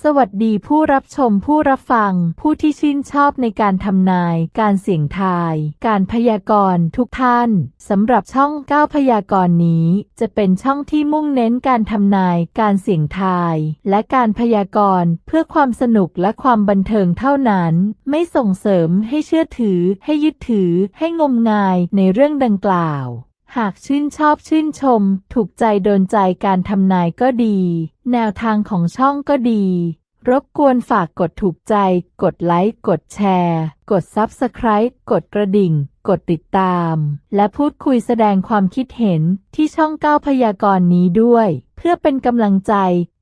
สวัสดีผู้รับชมผู้รับฟัง ผู้ที่ชื่นชอบในการทำนาย การเสี่ยงทาย การพยากรณ์ทุกท่านสำหรับช่องก้าพยากรณ์นี้ จะเป็นช่องที่มุ่งเน้นการทำนาย การเสี่ยงทาย และการพยากรณ์เพื่อความสนุกและความบันเทิงเท่านั้น ไม่ส่งเสริมให้เชื่อถือ ให้ยึดถือ ให้งมงายในเรื่องดังกล่าว หากชื่นชอบชื่นชม ถูกใจโดนใจการทำนายก็ดี แนวทางของช่องก็ดี รบกวนฝากกดถูกใจ กดไลค์ กดแชร์ กด Subscribe กดกระดิ่ง กดติดตาม และพูดคุยแสดงความคิดเห็นที่ช่องก้าวพยากรณ์นี้ด้วย เพื่อเป็นกำลังใจ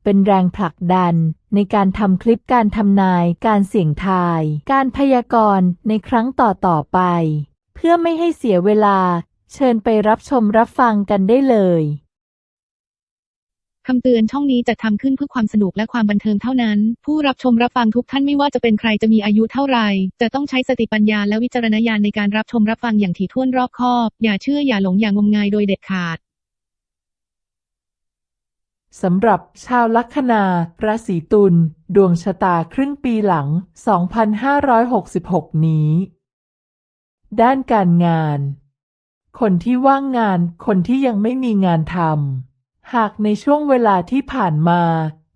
เป็นแรงผลักดัน ในการทำคลิปการทำนาย การเสี่ยงทาย การพยากรณ์ในครั้งต่อๆไป เพื่อไม่ให้เสียเวลา เชิญไปรับชมรับฟังกันได้เลยคำเตือนช่องนี้จะทำขึ้นเพื่อความสนุกและความบันเทิงเท่านั้น ผู้รับชมรับฟังทุกท่านไม่ว่าจะเป็นใครจะมีอายุเท่าไหร่จะต้องใช้สติปัญญาและวิจารณญาณในการรับชมรับฟังอย่างถี่ถ้วนรอบคอบ อย่าเชื่ออย่าหลงอย่างงมงายโดยเด็ดขาดสำหรับชาวลัคนา ราศีตุล ดวงชะตาครึ่งปีหลัง 2566 นี้ ด้านการงาน คนที่ว่างงาน คนที่ยังไม่มีงานทำ หากในช่วงเวลาที่ผ่านมา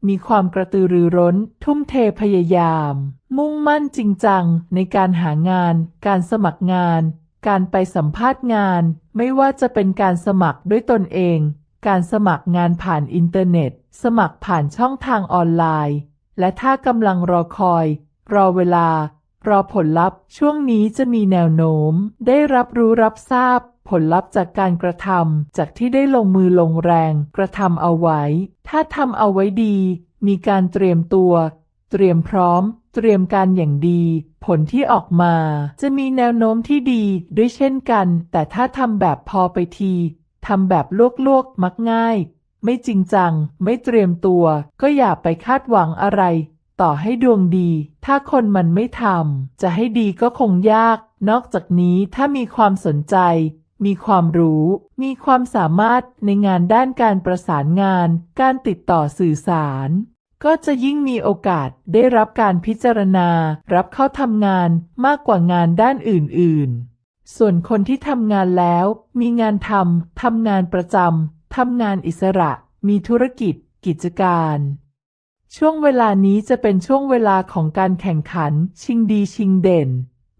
มีความกระตือรือร้น ทุ่มเทพยายาม มุ่งมั่นจริงจังในการหางาน การสมัครงาน การไปสัมภาษณ์งาน ไม่ว่าจะเป็นการสมัครด้วยตนเอง การสมัครงานผ่านอินเทอร์เน็ต สมัครผ่านช่องทางออนไลน์ และถ้ากำลังรอคอย รอเวลา รอผลลัพธ์ ช่วงนี้จะมีแนวโน้ม ได้รับรู้รับทราบ ผลลัพธ์จากการกระทำจากที่ได้ลงมือลงแรง กระทำเอาไว้ ถ้าทำเอาไว้ดี มีการเตรียมตัว เตรียมพร้อม เตรียมการอย่างดี ผลที่ออกมา จะมีแนวโน้มที่ดีด้วยเช่นกัน แต่ถ้าทำแบบพอไปทีทำแบบลวกๆ มักง่าย ไม่จริงจัง ไม่เตรียมตัว ก็อย่าไปคาดหวังอะไร ต่อให้ดวงดี ถ้าคนมันไม่ทำจะให้ดีก็คงยาก นอกจากนี้ถ้ามีความสนใจ มีความรู้ มีความสามารถในงานด้านการประสานงาน การติดต่อสื่อสาร ก็จะยิ่งมีโอกาสได้รับการพิจารณา รับเข้าทำงานมากกว่างานด้านอื่นๆ ส่วนคนที่ทำงานแล้ว มีงานทำทำงานประจำทำงานอิสระ มีธุรกิจ กิจการ ช่วงเวลานี้จะเป็นช่วงเวลาของการแข่งขัน ชิงดีชิงเด่น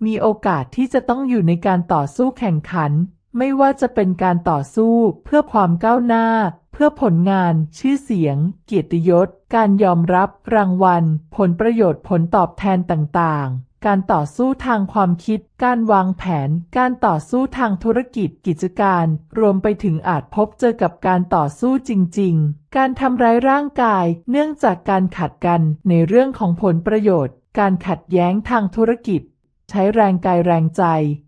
มีโอกาสที่จะต้องอยู่ในการต่อสู้แข่งขัน ไม่ว่าจะเป็นการต่อสู้เพื่อความก้าวหน้า เพื่อผลงาน ชื่อเสียง เกียรติยศ การยอมรับ รางวัล ผลประโยชน์ผลตอบแทนต่างๆ การต่อสู้ทางความคิด การวางแผน การต่อสู้ทางธุรกิจกิจการ รวมไปถึงอาจพบเจอกับการต่อสู้จริง ๆ การทำร้ายร่างกาย เนื่องจากการขัดกันในเรื่องของผลประโยชน์ การขัดแย้งทางธุรกิจ ใช้แรงกายแรงใจ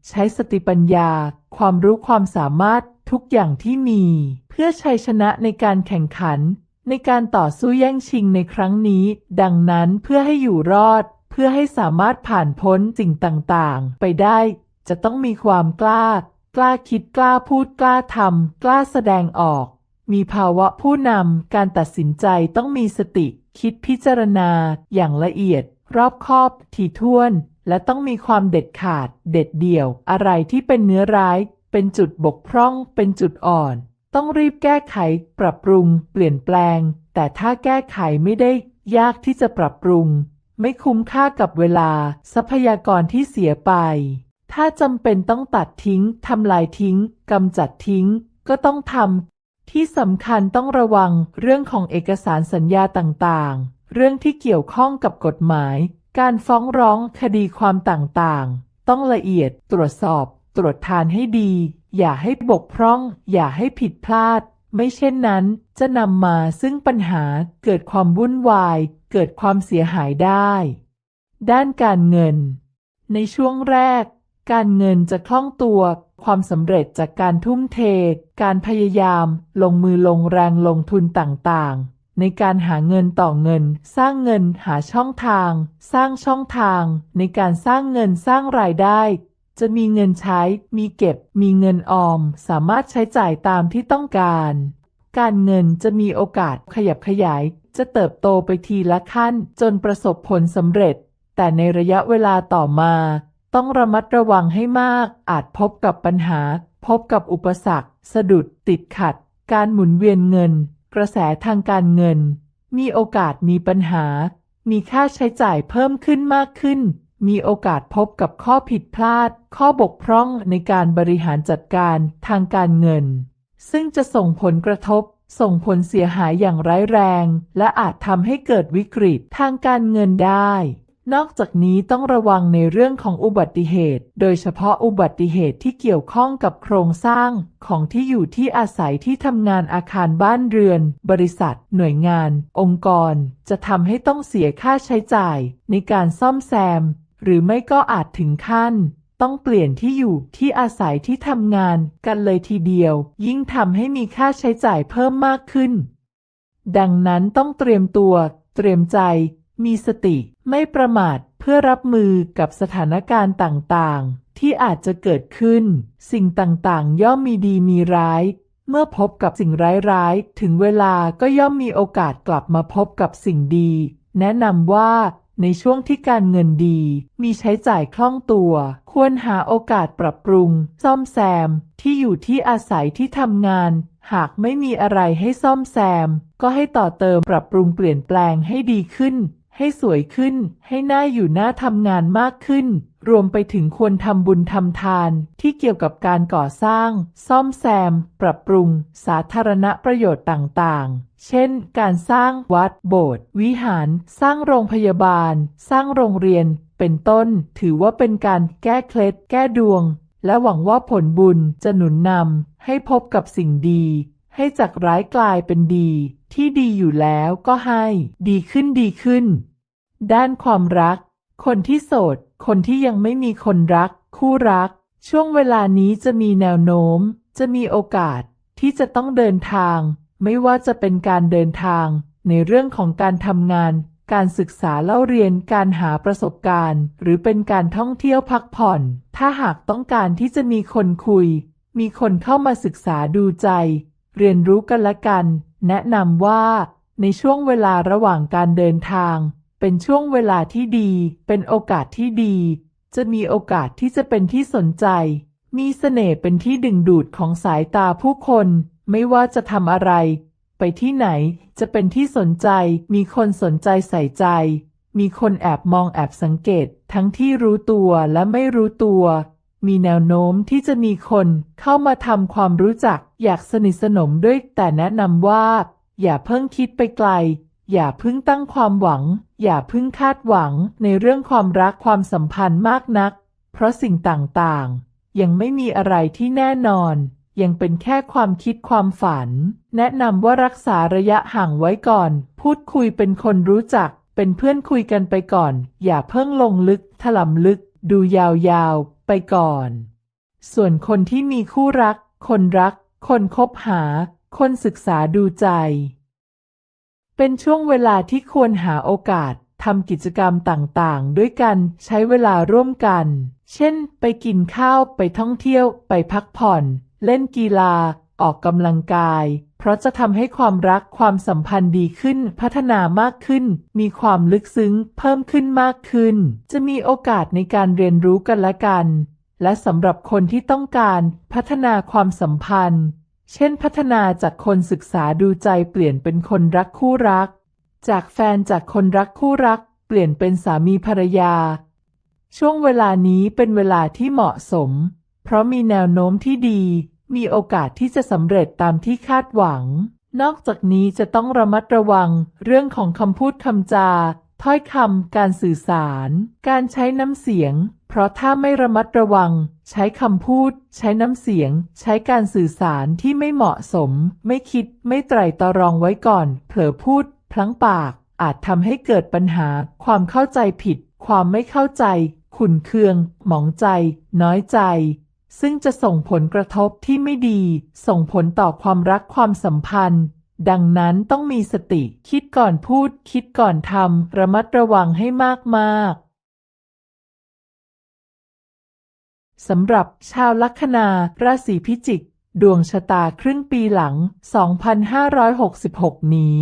ใช้สติปัญญา ความรู้ความสามารถทุกอย่างที่มี เพื่อชัยชนะในการแข่งขัน ในการต่อสู้แย่งชิงในครั้งนี้ ดังนั้นเพื่อให้อยู่รอด พื่อให้สามารถผ่านพ้นสิ่งต่างๆ ไปได้ จะต้องมีความกล้า กล้าคิดกล้าพูดกล้าทำกล้าแสดงออก มีภาวะผู้นำการตัดสินใจต้องมีสติ คิดพิจารณา อย่างละเอียด รอบคอบ ถี่ถ้วน และต้องมีความเด็ดขาด เด็ดเดี่ยว อะไรที่เป็นเนื้อร้าย เป็นจุดบกพร่อง เป็นจุดอ่อน ต้องรีบแก้ไข ปรับปรุง เปลี่ยนแปลง แต่ถ้าแก้ไขไม่ได้ ยากที่จะปรับปรุง ไม่คุ้มค่ากับเวลาทรัพยากรที่เสียไป ถ้าจำเป็นต้องตัดทิ้งทำลายทิ้งกำจัดทิ้ง ก็ต้องทำที่สำคัญต้องระวังเรื่องของเอกสารสัญญาต่างๆ เรื่องที่เกี่ยวข้องกับกฎหมาย การฟ้องร้องคดีความต่างๆ ต้องละเอียดตรวจสอบ ตรวจทานให้ดี อย่าให้บกพร่อง อย่าให้ผิดพลาด ไม่เช่นนั้นจะนำมาซึ่งปัญหาเกิดความวุ่นวาย เกิดความเสียหายได้ ด้านการเงิน ในช่วงแรก การเงินจะคล่องตัวความสำเร็จจากการทุ่มเท การพยายาม ลงมือลงแรงลงทุนต่างๆ ในการหาเงินต่อเงิน สร้างเงินหาช่องทาง สร้างช่องทาง ในการสร้างเงินสร้างรายได้ จะมีเงินใช้ มีเก็บ มีเงินออม สามารถใช้จ่ายตามที่ต้องการ การเงินจะมีโอกาสขยับขยาย จะเติบโตไปทีละขั้น จนประสบผลสำเร็จ แต่ในระยะเวลาต่อมา ต้องระมัดระวังให้มาก อาจพบกับปัญหา พบกับอุปสรรค สะดุด ติดขัด การหมุนเวียนเงิน กระแสทางการเงิน มีโอกาสมีปัญหา มีค่าใช้จ่ายเพิ่มขึ้นมากขึ้น มีโอกาสพบกับข้อผิดพลาด ข้อบกพร่องในการบริหารจัดการทางการเงิน ซึ่งจะส่งผลกระทบ ส่งผลเสียหายอย่างร้ายแรง และอาจทำให้เกิดวิกฤตทางการเงินได้ นอกจากนี้ต้องระวังในเรื่องของอุบัติเหตุ โดยเฉพาะอุบัติเหตุที่เกี่ยวข้องกับโครงสร้างของที่อยู่ที่อาศัยที่ทำงานอาคารบ้านเรือน บริษัท หน่วยงาน องค์กร จะทำให้ต้องเสียค่าใช้จ่าย ในการซ่อมแซม หรือไม่ก็อาจถึงขั้น ต้องเปลี่ยนที่อยู่ที่อาศัยที่ทำงานกันเลยทีเดียว ยิ่งทำให้มีค่าใช้จ่ายเพิ่มมากขึ้น ดังนั้นต้องเตรียมตัว เตรียมใจ มีสติ ไม่ประมาทเพื่อรับมือกับสถานการณ์ต่างๆ ที่อาจจะเกิดขึ้น สิ่งต่างๆ ย่อมมีดีมีร้าย เมื่อพบกับสิ่งร้ายๆ ถึงเวลาก็ย่อมมีโอกาสกลับมาพบกับสิ่งดี แนะนำว่า ในช่วงที่การเงินดี มีใช้จ่ายคล่องตัว ควรหาโอกาสปรับปรุง ซ่อมแซม ที่อยู่ที่อาศัยที่ทำงาน หากไม่มีอะไรให้ซ่อมแซม ก็ให้ต่อเติมปรับปรุงเปลี่ยนแปลงให้ดีขึ้น ให้สวยขึ้น ให้น่าอยู่น่าทำงานมากขึ้น รวมไปถึงควรทำบุญทำทาน ที่เกี่ยวกับการก่อสร้าง ซ่อมแซม ปรับปรุง สาธารณประโยชน์ต่างๆ เช่น การสร้างวัด โบสถ์ วิหาร สร้างโรงพยาบาล สร้างโรงเรียน เป็นต้น ถือว่าเป็นการแก้เคล็ด แก้ดวง และหวังว่าผลบุญจะหนุนนำให้พบกับสิ่งดี ให้จากร้ายกลายเป็นดี ที่ดีอยู่แล้วก็ให้ดีขึ้นดีขึ้น ด้านความรัก คนที่โสด คนที่ยังไม่มีคนรัก คู่รัก ช่วงเวลานี้จะมีแนวโน้ม จะมีโอกาสที่จะต้องเดินทาง ไม่ว่าจะเป็นการเดินทาง ในเรื่องของการทำงาน การศึกษาเล่าเรียนการหาประสบการณ์ หรือเป็นการท่องเที่ยวพักผ่อน ถ้าหากต้องการที่จะมีคนคุย มีคนเข้ามาศึกษาดูใจ เรียนรู้กันละกัน แนะนำว่า ในช่วงเวลาระหว่างการเดินทาง เป็นช่วงเวลาที่ดี เป็นโอกาสที่ดี จะมีโอกาสที่จะเป็นที่สนใจ มีเสน่ห์เป็นที่ดึงดูดของสายตาผู้คน ไม่ว่าจะทำอะไร ไปที่ไหนจะเป็นที่สนใจ มีคนสนใจใส่ใจ มีคนแอบมองแอบสังเกต ทั้งที่รู้ตัวและไม่รู้ตัว มีแนวโน้มที่จะมีคนเข้ามาทำความรู้จักอยากสนิทสนมด้วยแต่แนะนำว่า อย่าเพิ่งคิดไปไกล อย่าเพิ่งตั้งความหวัง อย่าเพิ่งคาดหวังในเรื่องความรักความสัมพันธ์มากนัก เพราะสิ่งต่างๆ ยังไม่มีอะไรที่แน่นอน ยังเป็นแค่ความคิดความฝัน แนะนำว่ารักษาระยะห่างไว้ก่อน พูดคุยเป็นคนรู้จัก เป็นเพื่อนคุยกันไปก่อน อย่าเพิ่งลงลึกถลำลึก ดูยาวๆ ไปก่อน ส่วนคนที่มีคู่รัก คนรัก คนคบหา คนศึกษาดูใจ เป็นช่วงเวลาที่ควรหาโอกาสทำกิจกรรมต่างๆ ด้วยกันใช้เวลาร่วมกัน เช่น ไปกินข้าว ไปท่องเที่ยว ไปพักผ่อน เล่นกีฬา ออกกำลังกาย เพราะจะทำให้ความรักความสัมพันธ์ดีขึ้น พัฒนามากขึ้น มีความลึกซึ้ง เพิ่มขึ้นมากขึ้น จะมีโอกาสในการเรียนรู้กันและกัน และสำหรับคนที่ต้องการพัฒนาความสัมพันธ์ เช่น พัฒนาจากคนศึกษาดูใจเปลี่ยนเป็นคนรักคู่รัก จากแฟนจากคนรักคู่รัก เปลี่ยนเป็นสามีภรรยา ช่วงเวลานี้เป็นเวลาที่เหมาะสม เพราะมีแนวโน้มที่ดี มีโอกาสที่จะสำเร็จตามที่คาดหวัง นอกจากนี้จะต้องระมัดระวังเรื่องของคำพูดคำจา ถ้อยคำการสื่อสาร การใช้น้ำเสียง เพราะถ้าไม่ระมัดระวัง ใช้คำพูด ใช้น้ำเสียง ใช้การสื่อสารที่ไม่เหมาะสม ไม่คิด ไม่ไตร่ตรองไว้ก่อน เผลอพูด พลั้งปาก อาจทำให้เกิดปัญหา ความเข้าใจผิด ความไม่เข้าใจขุนเคือง หมองใจ น้อยใจ ซึ่งจะส่งผลกระทบที่ไม่ดี ส่งผลต่อความรักความสัมพันธ์ ดังนั้นต้องมีสติคิดก่อนพูด คิดก่อนทำระมัดระวังให้มากๆสำหรับชาวลัคนา ราศีพิจิก ดวงชะตาครึ่งปีหลัง 2566 นี้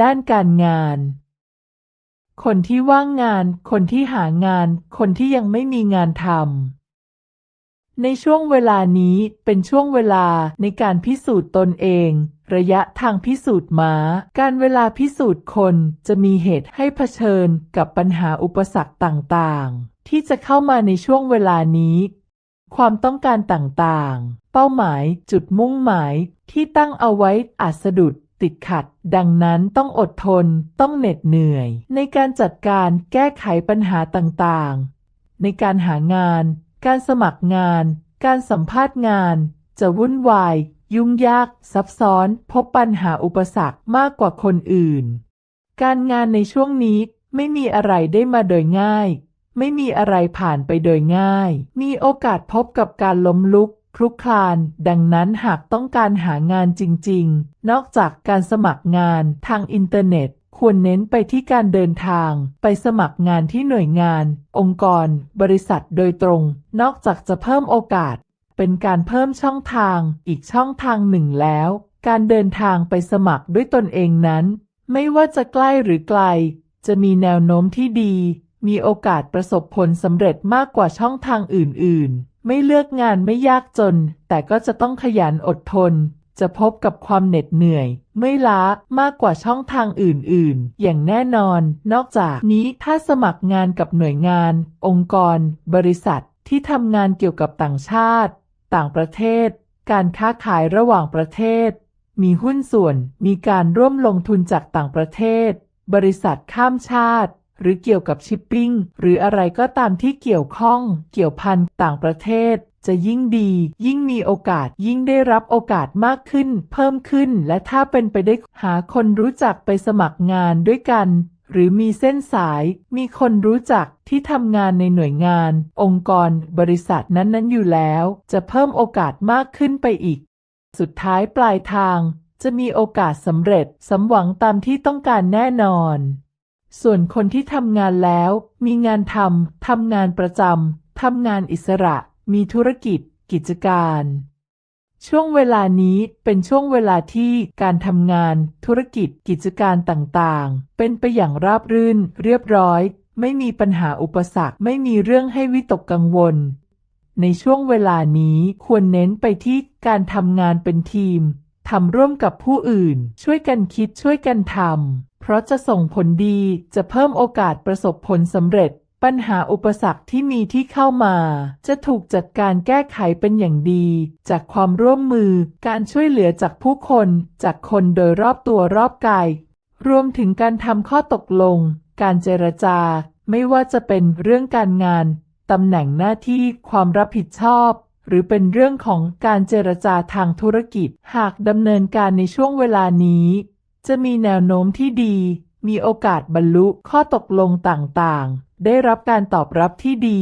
ด้านการงาน คนที่ว่างงาน คนที่หางาน คนที่ยังไม่มีงานทำ ในช่วงเวลานี้เป็นช่วงเวลาในการพิสูจน์ตนเอง ระยะทางพิสูจน์ม้า การเวลาพิสูจน์คนจะมีเหตุให้เผชิญกับปัญหาอุปสรรคต่างๆ ที่จะเข้ามาในช่วงเวลานี้ ความต้องการต่างๆ เป้าหมายจุดมุ่งหมายที่ตั้งเอาไว้อาจสะดุดติดขัด ดังนั้นต้องอดทน ต้องเหน็ดเหนื่อย ในการจัดการแก้ไขปัญหาต่างๆ ในการหางาน การสมัครงาน การสัมภาษณ์งาน จะวุ่นวาย ยุ่งยาก ซับซ้อน พบปัญหาอุปสรรคมากกว่าคนอื่น การงานในช่วงนี้ไม่มีอะไรได้มาโดยง่าย ไม่มีอะไรผ่านไปโดยง่าย มีโอกาสพบกับการล้มลุกคลุกคลาน ดังนั้นหากต้องการหางานจริง ๆ นอกจากการสมัครงานทางอินเทอร์เน็ต ควรเน้นไปที่การเดินทาง ไปสมัครงานที่หน่วยงาน องค์กร บริษัทโดยตรง นอกจากจะเพิ่มโอกาส เป็นการเพิ่มช่องทาง อีกช่องทางหนึ่งแล้ว การเดินทางไปสมัครด้วยตนเองนั้น ไม่ว่าจะใกล้หรือไกล จะมีแนวโน้มที่ดี มีโอกาสประสบผลสำเร็จมากกว่าช่องทางอื่น ๆ ไม่เลือกงานไม่ยากจน แต่ก็จะต้องขยันอดทน จะพบกับความเหน็ดเหนื่อยไม่ล้ามากกว่าช่องทางอื่น ๆ อย่างแน่นอน นอกจากนี้ถ้าสมัครงานกับหน่วยงาน องค์กร บริษัทที่ทำงานเกี่ยวกับต่างชาติ ต่างประเทศ การค้าขายระหว่างประเทศ มีหุ้นส่วน มีการร่วมลงทุนจากต่างประเทศ บริษัทข้ามชาติ หรือเกี่ยวกับชิปปิ้ง หรืออะไรก็ตามที่เกี่ยวข้อง เกี่ยวพันต่างประเทศ จะยิ่งดี ยิ่งมีโอกาสยิ่งได้รับโอกาสมากขึ้น เพิ่มขึ้น และถ้าเป็นไปได้หาคนรู้จักไปสมัครงานด้วยกัน หรือมีเส้นสาย มีคนรู้จักที่ทำงานในหน่วยงาน องค์กร บริษัทนั้นๆอยู่แล้ว จะเพิ่มโอกาสมากขึ้นไปอีก สุดท้ายปลายทาง จะมีโอกาสสำเร็จสมหวังตามที่ต้องการแน่นอน ส่วนคนที่ทำงานแล้ว มีงานทำทำงานประจำทำงานอิสระ มีธุรกิจ กิจการ ช่วงเวลานี้เป็นช่วงเวลาที่การทำงาน ธุรกิจ กิจการต่างๆ เป็นไปอย่างราบรื่น เรียบร้อย ไม่มีปัญหาอุปสรรค ไม่มีเรื่องให้วิตกกังวล ในช่วงเวลานี้ควรเน้นไปที่การทำงานเป็นทีมทำร่วมกับผู้อื่น ช่วยกันคิดช่วยกันทำเพราะจะส่งผลดีจะเพิ่มโอกาสประสบผลสำเร็จ ปัญหาอุปสรรคที่มีที่เข้ามา จะถูกจัดการแก้ไขเป็นอย่างดี จากความร่วมมือการช่วยเหลือจากผู้คน จากคนโดยรอบตัวรอบกาย รวมถึงการทำข้อตกลง การเจรจา ไม่ว่าจะเป็นเรื่องการงานตำแหน่งหน้าที่ความรับผิดชอบ หรือเป็นเรื่องของการเจรจาทางธุรกิจ หากดำเนินการในช่วงเวลานี้ จะมีแนวโน้มที่ดี มีโอกาสบรรลุข้อตกลงต่างๆ ได้รับการตอบรับที่ดี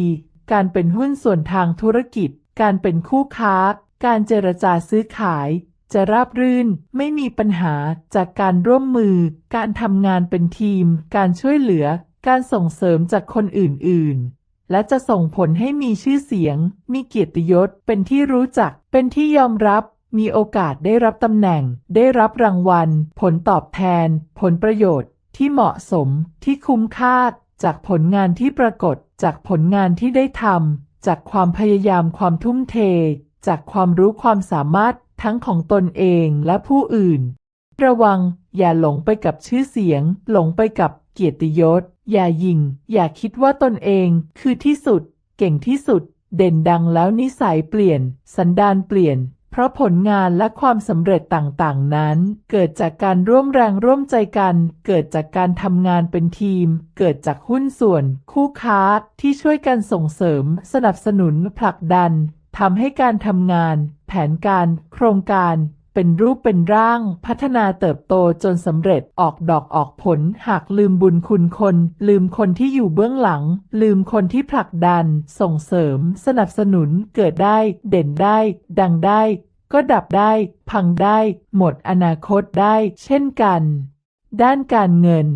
การเป็นหุ้นส่วนทางธุรกิจ การเป็นคู่ค้า การเจรจาซื้อขาย จะราบรื่น ไม่มีปัญหาจากการร่วมมือ การทำงานเป็นทีม การช่วยเหลือ การส่งเสริมจากคนอื่น ๆ และจะส่งผลให้มีชื่อเสียง มีเกียรติยศ เป็นที่รู้จัก เป็นที่ยอมรับมีโอกาสได้รับตำแหน่ง ได้รับรางวัล ผลตอบแทน ผลประโยชน์ ที่เหมาะสม ที่คุ้มค่า จากผลงานที่ปรากฏ จากผลงานที่ได้ทำ จากความพยายามความทุ่มเท จากความรู้ความสามารถทั้งของตนเองและผู้อื่น ระวัง อย่าหลงไปกับชื่อเสียง หลงไปกับเกียรติยศ อย่ายิง อย่าคิดว่าตนเองคือที่สุด เก่งที่สุด เด่นดังแล้วนิสัยเปลี่ยน สันดานเปลี่ยน เพราะผลงานและความสำเร็จต่างๆ นั้น เกิดจากการร่วมแรงร่วมใจกัน เกิดจากการทำงานเป็นทีม เกิดจากหุ้นส่วน คู่ค้าที่ช่วยกันส่งเสริม สนับสนุนผลักดันทำให้การทำงาน แผนการ โครงการ เป็นรูปเป็นร่าง พัฒนาเติบโตจนสำเร็จออกดอกออกผล หากลืมบุญคุณคน ลืมคนที่อยู่เบื้องหลัง ลืมคนที่ผลักดัน ส่งเสริม สนับสนุนเกิดได้ เด่นได้ ดังได้ ก็ดับได้ พังได้ หมดอนาคตได้ เช่นกัน ด้านการเงิน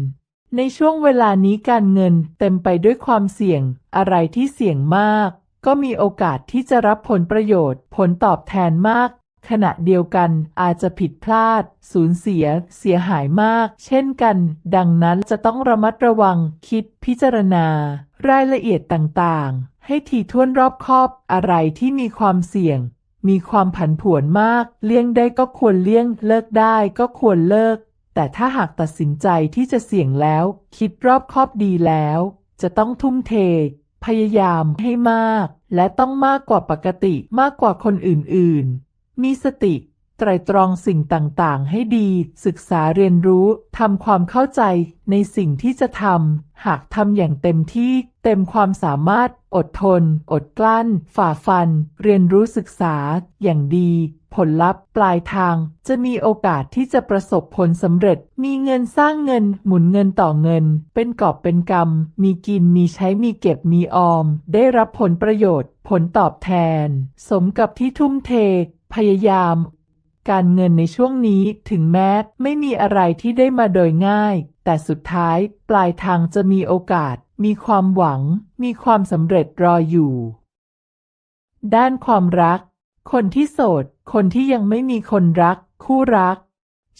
ในช่วงเวลานี้การเงินเต็มไปด้วยความเสี่ยง อะไรที่เสี่ยงมาก ก็มีโอกาสที่จะรับผลประโยชน์ ผลตอบแทนมาก ขณะเดียวกันอาจจะผิดพลาด สูญเสีย เสียหายมาก เช่นกัน ดังนั้นจะต้องระมัดระวัง คิดพิจารณา รายละเอียดต่างๆ ให้ถี่ถ้วนรอบคอบอะไรที่มีความเสี่ยง มีความผันผวนมาก เลี่ยงได้ก็ควรเลี่ยง เลิกได้ก็ควรเลิก แต่ถ้าหากตัดสินใจที่จะเสี่ยงแล้ว คิดรอบคอบดีแล้ว จะต้องทุ่มเท พยายามให้มาก และต้องมากกว่าปกติมากกว่าคนอื่นๆ มีสติ ไตรตรองสิ่งต่างๆ ให้ดี ศึกษาเรียนรู้ ทำความเข้าใจในสิ่งที่จะทำ หากทำอย่างเต็มที่ เต็มความสามารถ อดทน อดกลั้น ฝ่าฟัน เรียนรู้ศึกษา อย่างดี ผลลัพธ์ ปลายทาง จะมีโอกาสที่จะประสบผลสำเร็จ มีเงินสร้างเงิน หมุนเงินต่อเงิน เป็นกอบเป็นกำมีกิน มีใช้ มีเก็บ มีออม ได้รับผลประโยชน์ ผลตอบแทน สมกับที่ทุ่มเท พยายาม การเงินในช่วงนี้ถึงแม้ไม่มีอะไรที่ได้มาโดยง่าย แต่สุดท้ายปลายทางจะมีโอกาส มีความหวัง มีความสำเร็จรออยู่ ด้านความรัก คนที่โสด คนที่ยังไม่มีคนรัก คู่รัก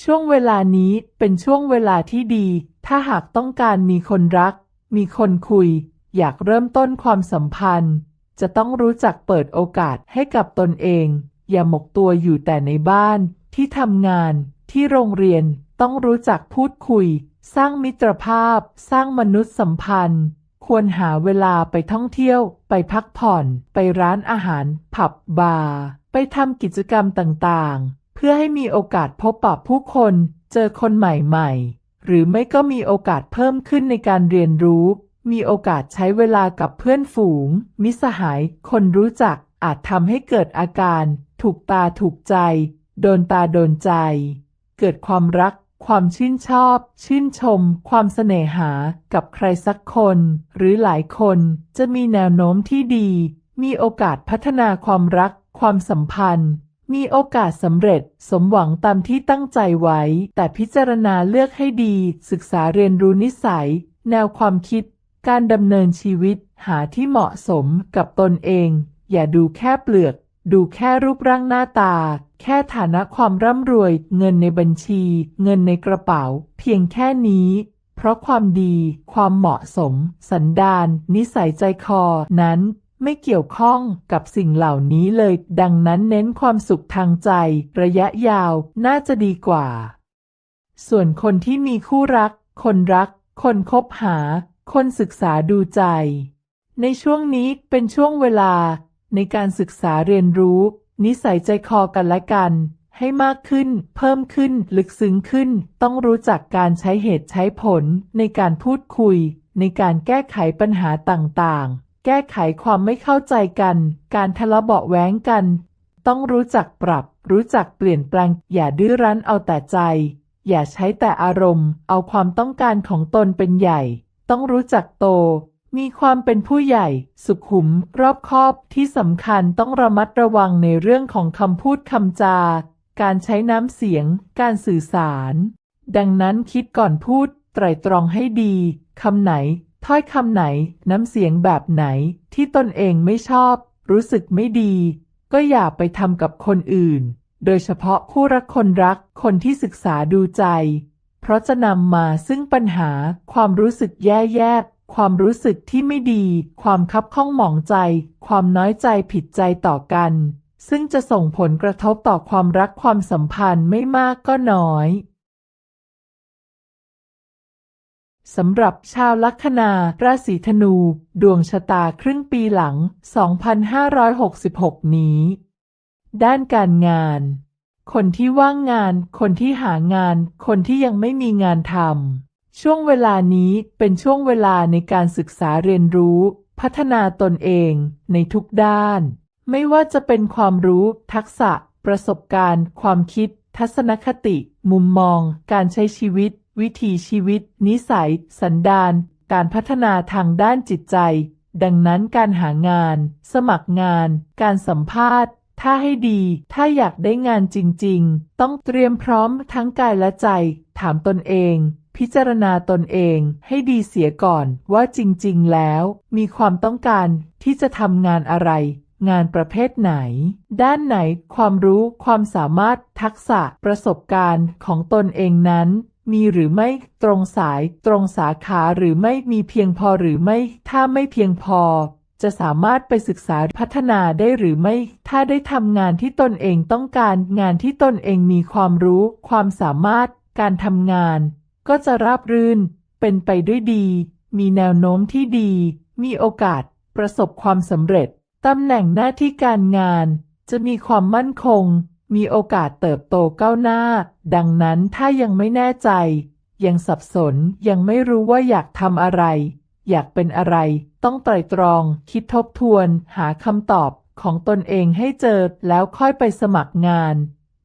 ช่วงเวลานี้เป็นช่วงเวลาที่ดี ถ้าหากต้องการมีคนรัก มีคนคุย อยากเริ่มต้นความสัมพันธ์จะต้องรู้จักเปิดโอกาสให้กับตนเอง อย่าหมกตัวอยู่แต่ในบ้าน ที่ทำงาน ที่โรงเรียน ต้องรู้จักพูดคุย สร้างมิตรภาพ สร้างมนุษยสัมพันธ์ ควรหาเวลาไปท่องเที่ยว ไปพักผ่อน ไปร้านอาหาร ผับบาร์ ไปทำกิจกรรมต่างๆ เพื่อให้มีโอกาสพบปะผู้คน เจอคนใหม่ๆ หรือไม่ก็มีโอกาสเพิ่มขึ้นในการเรียนรู้มีโอกาสใช้เวลากับเพื่อนฝูง มิสหาย คนรู้จัก อาจทำให้เกิดอาการ ถูกตาถูกใจ โดนตาโดนใจ เกิดความรัก ความชื่นชอบ ชื่นชม ความเสน่หากับใครสักคน หรือหลายคนจะมีแนวโน้มที่ดี มีโอกาสพัฒนาความรัก ความสัมพันธ์ มีโอกาสสำเร็จ สมหวังตามที่ตั้งใจไว้ แต่พิจารณาเลือกให้ดี ศึกษาเรียนรู้นิสัย แนวความคิด การดำเนินชีวิตหาที่เหมาะสมกับตนเอง อย่าดูแค่เปลือก ดูแค่รูปร่างหน้าตา แค่ฐานะความร่ำรวย เงินในบัญชี เงินในกระเป๋า เพียงแค่นี้ เพราะความดี ความเหมาะสม สันดาน นิสัยใจคอนั้นไม่เกี่ยวข้องกับสิ่งเหล่านี้เลย ดังนั้นเน้นความสุขทางใจ ระยะยาวน่าจะดีกว่า ส่วนคนที่มีคู่รัก คนรัก คนคบหา คนศึกษาดูใจ ในช่วงนี้เป็นช่วงเวลา ในการศึกษาเรียนรู้ นิสัยใจคอกันและกัน ให้มากขึ้น เพิ่มขึ้น ลึกซึ้งขึ้น ต้องรู้จักการใช้เหตุใช้ผล ในการพูดคุย ในการแก้ไขปัญหาต่างๆ แก้ไขความไม่เข้าใจกัน การทะเลาะเบาะแว้งกัน ต้องรู้จักปรับ รู้จักเปลี่ยนแปลง อย่าดื้อรั้นเอาแต่ใจ อย่าใช้แต่อารมณ์ เอาความต้องการของตนเป็นใหญ่ ต้องรู้จักโต มีความเป็นผู้ใหญ่สุขุมรอบคอบที่สำคัญต้องระมัดระวังในเรื่องของคำพูดคำจา การใช้น้ำเสียง การสื่อสาร ดังนั้นคิดก่อนพูดไตรตรองให้ดีคำไหน ถ้อยคำไหน น้ำเสียงแบบไหนที่ตนเองไม่ชอบ รู้สึกไม่ดี ก็อย่าไปทำกับคนอื่น โดยเฉพาะคู่รักคนรักคนที่ศึกษาดูใจ เพราะจะนำมาซึ่งปัญหาความรู้สึกแย่ๆ ความรู้สึกที่ไม่ดี ความคับข้องหมองใจ ความน้อยใจผิดใจต่อกัน ซึ่งจะส่งผลกระทบต่อความรักความสัมพันธ์ไม่มากก็น้อยสำหรับชาวลัคนาราศีธนู ดวงชะตาครึ่งปีหลัง 2566 นี้ ด้านการงาน คนที่ว่างงาน คนที่หางาน คนที่ยังไม่มีงานทำ ช่วงเวลานี้เป็นช่วงเวลาในการศึกษาเรียนรู้ พัฒนาตนเองในทุกด้าน ไม่ว่าจะเป็นความรู้ ทักษะ ประสบการณ์ ความคิด ทัศนคติ มุมมอง การใช้ชีวิต วิถีชีวิต นิสัย สันดาน การพัฒนาทางด้านจิตใจ ดังนั้นการหางาน สมัครงาน การสัมภาษณ์ถ้าให้ดี ถ้าอยากได้งานจริง ๆ ต้องเตรียมพร้อมทั้งกายและใจ ถามตนเอง พิจารณาตนเองให้ดีเสียก่อนว่าจริงๆ แล้ว มีความต้องการที่จะทำงานอะไร งานประเภทไหน ด้านไหนความรู้ความสามารถทักษะประสบการณ์ของตนเองนั้น มีหรือไม่ตรงสายตรงสาขาหรือไม่มีเพียงพอหรือไม่ ถ้าไม่เพียงพอ จะสามารถไปศึกษาพัฒนาได้หรือไม่ ถ้าได้ทำงานที่ตนเองต้องการ งานที่ตนเองมีความรู้ ความสามารถ การทำงาน ก็จะราบรื่น เป็นไปด้วยดี มีแนวโน้มที่ดี มีโอกาส ประสบความสำเร็จ ตำแหน่งหน้าที่การงาน จะมีความมั่นคง มีโอกาสเติบโตก้าวหน้า ดังนั้นถ้ายังไม่แน่ใจ ยังสับสนยังไม่รู้ว่าอยากทำอะไร อยากเป็นอะไร ต้องไตร่ตรอง คิดทบทวน หาคำตอบของตนเองให้เจอแล้วค่อยไปสมัครงาน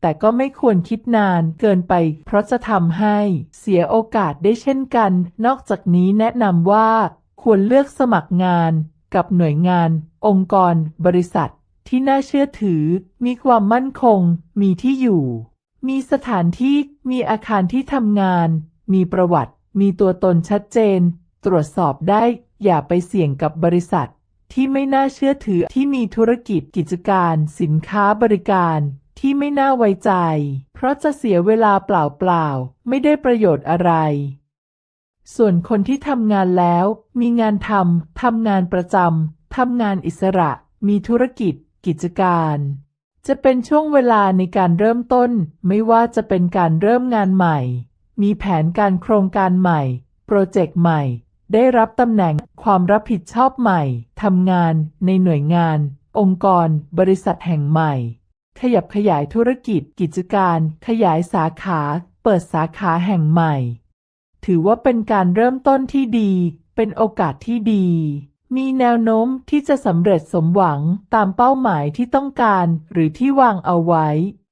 แต่ก็ไม่ควรคิดนานเกินไป เพราะจะทำให้เสียโอกาสได้เช่นกัน นอกจากนี้แนะนำว่า ควรเลือกสมัครงาน กับหน่วยงาน องค์กร บริษัท ที่น่าเชื่อถือ มีความมั่นคง มีที่อยู่ มีสถานที่ มีอาคารที่ทำงาน มีประวัติ มีตัวตนชัดเจน ตรวจสอบได้ อย่าไปเสี่ยงกับบริษัท ที่ไม่น่าเชื่อถือที่มีธุรกิจกิจการ สินค้าบริการ ที่ไม่น่าไว้ใจ เพราะจะเสียเวลาเปล่าๆ ไม่ได้ประโยชน์อะไร ส่วนคนที่ทำงานแล้ว มีงานทำ ทำงานประจำ ทำงานอิสระ มีธุรกิจ กิจการ จะเป็นช่วงเวลาในการเริ่มต้น ไม่ว่าจะเป็นการเริ่มงานใหม่ มีแผนการโครงการใหม่ โปรเจกต์ใหม่ ได้รับตำแหน่งความรับผิดชอบใหม่ ทำงานในหน่วยงาน องค์กร บริษัทแห่งใหม่ ขยับขยายธุรกิจกิจการ ขยายสาขา เปิดสาขาแห่งใหม่ ถือว่าเป็นการเริ่มต้นที่ดี เป็นโอกาสที่ดี มีแนวโน้มที่จะสำเร็จสมหวังตามเป้าหมายที่ต้องการหรือที่วางเอาไว้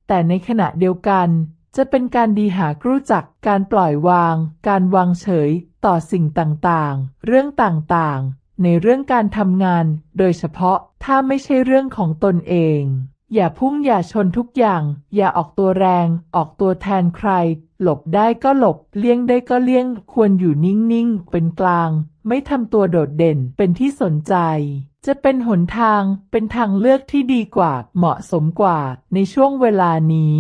แต่ในขณะเดียวกัน จะเป็นการดีหากรู้จักการปล่อยวาง การวางเฉยต่อสิ่งต่างๆ เรื่องต่างๆ ในเรื่องการทำงาน โดยเฉพาะถ้าไม่ใช่เรื่องของตนเอง อย่าพุ่งอย่าชนทุกอย่าง อย่าออกตัวแรง ออกตัวแทนใคร หลบได้ก็หลบ เลี่ยงได้ก็เลี่ยง ควรอยู่นิ่งๆ เป็นกลาง ไม่ทำตัวโดดเด่น เป็นที่สนใจ จะเป็นหนทาง เป็นทางเลือกที่ดีกว่า เหมาะสมกว่า ในช่วงเวลานี้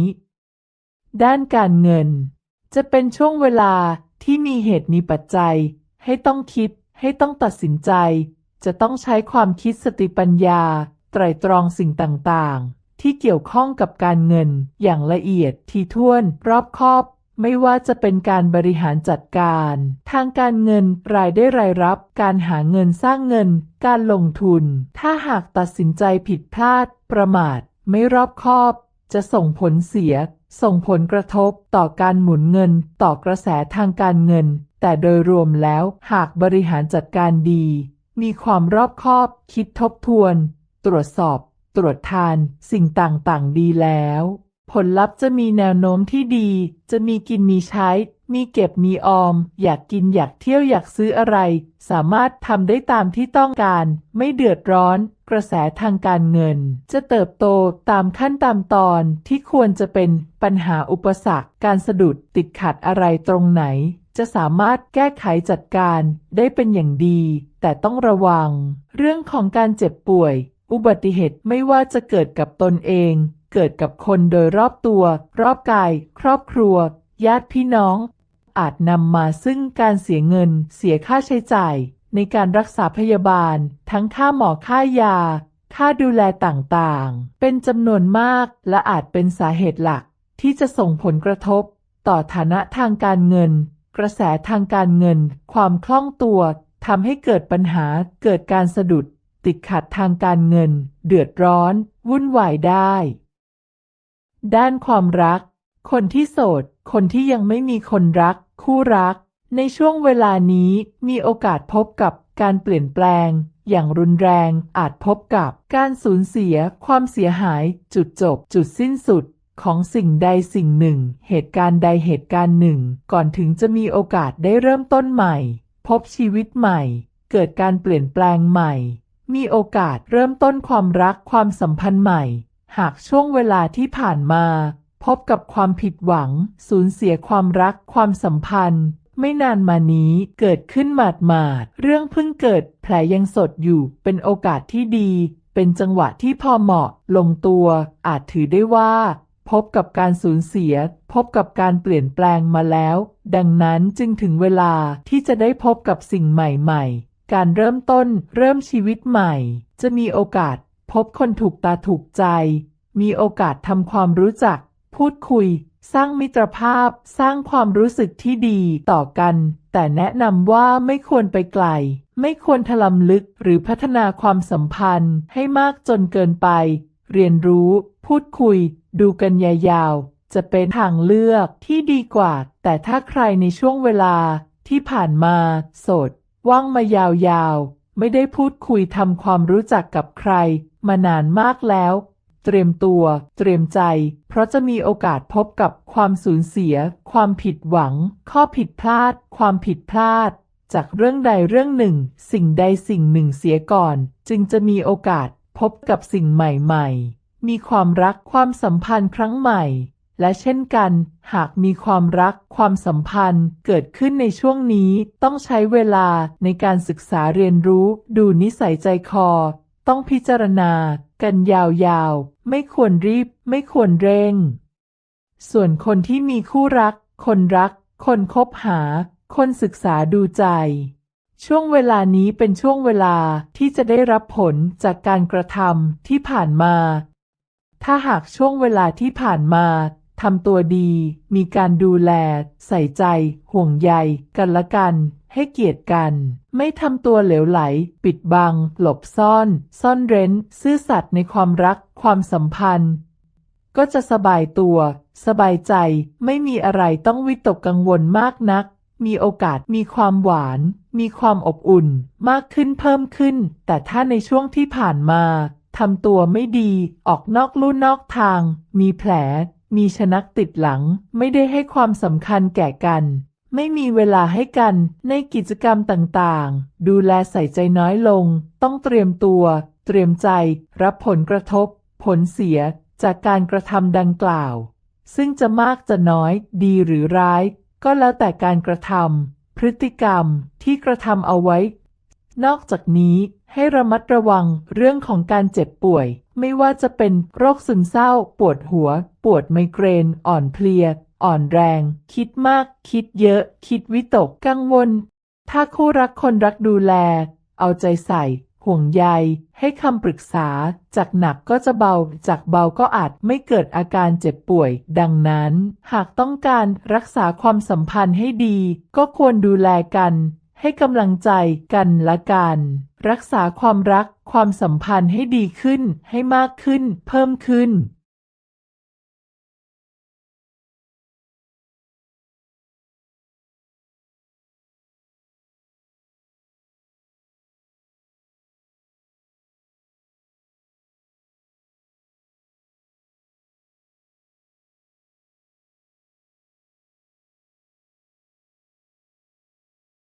ด้านการเงิน จะเป็นช่วงเวลาที่มีเหตุมีปัจจัย ให้ต้องคิด ให้ต้องตัดสินใจ จะต้องใช้ความคิดสติปัญญา ไตรตรองสิ่งต่างๆ ที่เกี่ยวข้องกับการเงินอย่างละเอียดทีท่วนรอบคอบ ไม่ว่าจะเป็นการบริหารจัดการ ทางการเงินรายได้รายรับ การหาเงินสร้างเงิน การลงทุน ถ้าหากตัดสินใจผิดพลาด ประมาท ไม่รอบคอบ จะส่งผลเสีย ส่งผลกระทบต่อการหมุนเงิน ต่อกระแสทางการเงิน แต่โดยรวมแล้วหากบริหารจัดการดี มีความรอบคอบ คิดทบทวน ตรวจสอบ ตรวจทานสิ่งต่างๆ ดีแล้ว ผลลัพธ์จะมีแนวโน้มที่ดี จะมีกินมีใช้ มีเก็บมีออม อยากกินอยากเที่ยวอยากซื้ออะไร สามารถทำได้ตามที่ต้องการ ไม่เดือดร้อน กระแสทางการเงิน จะเติบโตตามขั้นตามตอนที่ควรจะเป็นปัญหาอุปสรรค การสะดุดติดขัดอะไรตรงไหน จะสามารถแก้ไขจัดการได้เป็นอย่างดี แต่ต้องระวัง เรื่องของการเจ็บป่วย อุบัติเหตุไม่ว่าจะเกิดกับตนเอง เกิดกับคนโดยรอบตัว รอบกาย ครอบครัว ญาติพี่น้อง อาจนำมาซึ่งการเสียเงิน เสียค่าใช้จ่าย ในการรักษาพยาบาล ทั้งค่าหมอค่ายา ค่าดูแลต่างๆ เป็นจำนวนมาก และอาจเป็นสาเหตุหลัก ที่จะส่งผลกระทบ ต่อฐานะทางการเงิน กระแสทางการเงิน ความคล่องตัวทำให้เกิดปัญหาเกิดการสะดุด ติดขัดทางการเงิน เดือดร้อน วุ่นวายได้ ด้านความรัก คนที่โสด คนที่ยังไม่มีคนรัก คู่รัก ในช่วงเวลานี้มีโอกาสพบกับการเปลี่ยนแปลง อย่างรุนแรงอาจพบกับการสูญเสีย ความเสียหาย จุดจบ จุดสิ้นสุดของสิ่งใดสิ่งหนึ่ง เหตุการณ์ใดเหตุการณ์หนึ่ง ก่อนถึงจะมีโอกาสได้เริ่มต้นใหม่ พบชีวิตใหม่ เกิดการเปลี่ยนแปลงใหม่ มีโอกาสเริ่มต้นความรักความสัมพันธ์ใหม่ หากช่วงเวลาที่ผ่านมา พบกับความผิดหวัง สูญเสียความรักความสัมพันธ์ ไม่นานมานี้เกิดขึ้นหมาดหมาดๆเรื่องเพิ่งเกิดแผลยังสดอยู่เป็นโอกาสที่ดี เป็นจังหวะที่พอเหมาะ ลงตัว อาจถือได้ว่า พบกับการสูญเสีย พบกับการเปลี่ยนแปลงมาแล้ว ดังนั้นจึงถึงเวลาที่จะได้พบกับสิ่งใหม่ ๆ การเริ่มต้นเริ่มชีวิตใหม่ จะมีโอกาส พบคนถูกตาถูกใจ มีโอกาสทำความรู้จัก พูดคุย สร้างมิตรภาพ สร้างความรู้สึกที่ดีต่อกัน แต่แนะนำว่าไม่ควรไปไกล ไม่ควรถลำลึกหรือพัฒนาความสัมพันธ์ให้มากจนเกินไป เรียนรู้ พูดคุย ดูกันยาวๆจะเป็นทางเลือกที่ดีกว่า แต่ถ้าใครในช่วงเวลาที่ผ่านมา โสด ว่างมายาวๆ ไม่ได้พูดคุยทำความรู้จักกับใคร มานานมากแล้ว เตรียมตัว เตรียมใจ เพราะจะมีโอกาสพบกับความสูญเสีย ความผิดหวัง ข้อผิดพลาด ความผิดพลาด จากเรื่องใดเรื่องหนึ่ง สิ่งใดสิ่งหนึ่งเสียก่อน จึงจะมีโอกาสพบกับสิ่งใหม่ ๆ มีความรักความสัมพันธ์ครั้งใหม่ และเช่นกัน หากมีความรักความสัมพันธ์เกิดขึ้นในช่วงนี้ต้องใช้เวลาในการศึกษาเรียนรู้ ดูนิสัยใจคอ ต้องพิจารณา กันยาวๆ ไม่ควรรีบ ไม่ควรเร่ง ส่วนคนที่มีคู่รัก คนรัก คนคบหา คนศึกษาดูใจ ช่วงเวลานี้เป็นช่วงเวลาที่จะได้รับผลจากการกระทำที่ผ่านมา ถ้าหากช่วงเวลาที่ผ่านมา ทำตัวดี มีการดูแล ใส่ใจ ห่วงใย กันละกัน ให้เกียรติกัน ไม่ทำตัวเหลวไหล ปิดบัง หลบซ่อน ซ่อนเร้น ซื่อสัตย์ในความรัก ความสัมพันธ์ ก็จะสบายตัว สบายใจ ไม่มีอะไรต้องวิตกกังวลมากนัก มีโอกาสมีความหวาน มีความอบอุ่น มากขึ้นเพิ่มขึ้น แต่ถ้าในช่วงที่ผ่านมาทำตัวไม่ดี ออกนอกลู่นอกทาง มีแผล มีชนักติดหลัง ไม่ได้ให้ความสำคัญแก่กัน ไม่มีเวลาให้กันในกิจกรรมต่างๆ ดูแลใส่ใจน้อยลง ต้องเตรียมตัว เตรียมใจ รับผลกระทบ ผลเสียจากการกระทำดังกล่าว ซึ่งจะมากจะน้อย ดีหรือร้าย ก็แล้วแต่การกระทำพฤติกรรมที่กระทำเอาไว้ นอกจากนี้ให้ระมัดระวังเรื่องของการเจ็บป่วย ไม่ว่าจะเป็นโรคซึมเศร้า ปวดหัว ปวดไมเกรน อ่อนเพลีย อ่อนแรง คิดมาก คิดเยอะ คิดวิตก กังวล ถ้าคู่รักคนรักดูแล เอาใจใส่ ห่วงใย ให้คำปรึกษา จากหนักก็จะเบา จากเบาก็อาจไม่เกิดอาการเจ็บป่วย ดังนั้น หากต้องการรักษาความสัมพันธ์ให้ดี ก็ควรดูแลกัน ให้กำลังใจกันละกัน รักษาความรักความสัมพันธ์ให้ดีขึ้นให้มากขึ้น เพิ่มขึ้น